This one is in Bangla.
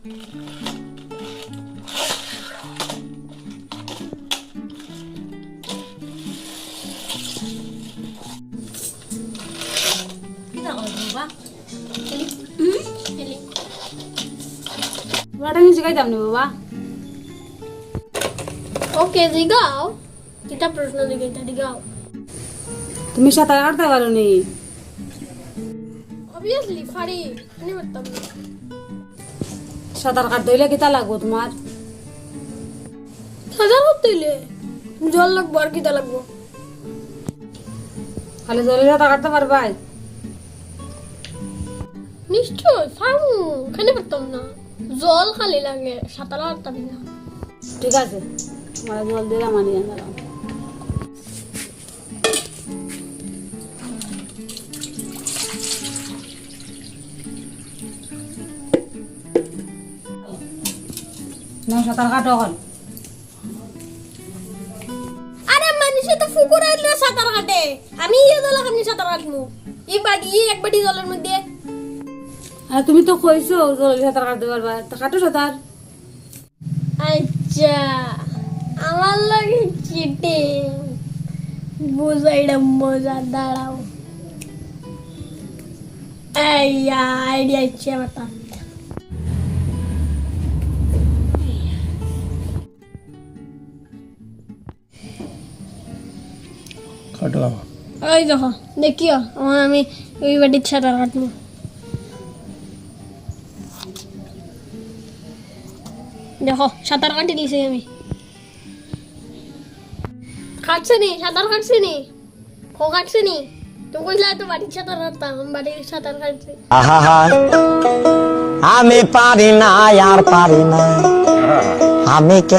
ওটা নিচে গাইতাম না বাবা ওকে দিগাও কিতা প্রশ্ন দিকে এটা দিগাও তুমি সাঁতার কাটতে পারো নি অবভিয়াসলি ফাড়ি আমি পারতাম না সাঁতার কাটতে হইলে কিতা লাগবো তোমার? সাজা করতে হইলে? জল লাগবো আর কিতা লাগবো? খালি জলে সাঁতার কাটতে পারবাই নিশ্চয় ফার্মু খালি পারতাম না। জল খালি লাগে সাঁতার পারতাম না। ঠিক আছে জল দিলাম আনি দাঁড়াও না সাঁতার কাটো এখন আরে মানুষে তো ফুকুর আইলে সাঁতার কাটে। আমি ইয়ে জল আমি সাঁতার কাটবো এই বাটি এক বাটি জলের মধ্যে। আর তুমি তো কইছো জলে সাঁতার কাটতে পারবা তা কাটো সাঁতার আচ্ছা আমার লাগে চিটিং। বুঝাইটা মজা দাঁড়াও। এই আইডিয়া ইচ্ছে আমার ওই দেখো দেখিও আমার আমি ওই কাটবো। দেখো সাঁতার কাটি দিয়েছি আমি। কাটছে নি? সাঁতার কাটছে নি? কো কাটছে নি? তো কইলা তো বাড়ির সাঁতার কাটতাম বাড়ির সাঁতার কাটছি। আহা আমি পারি না আর পারি না আমি কে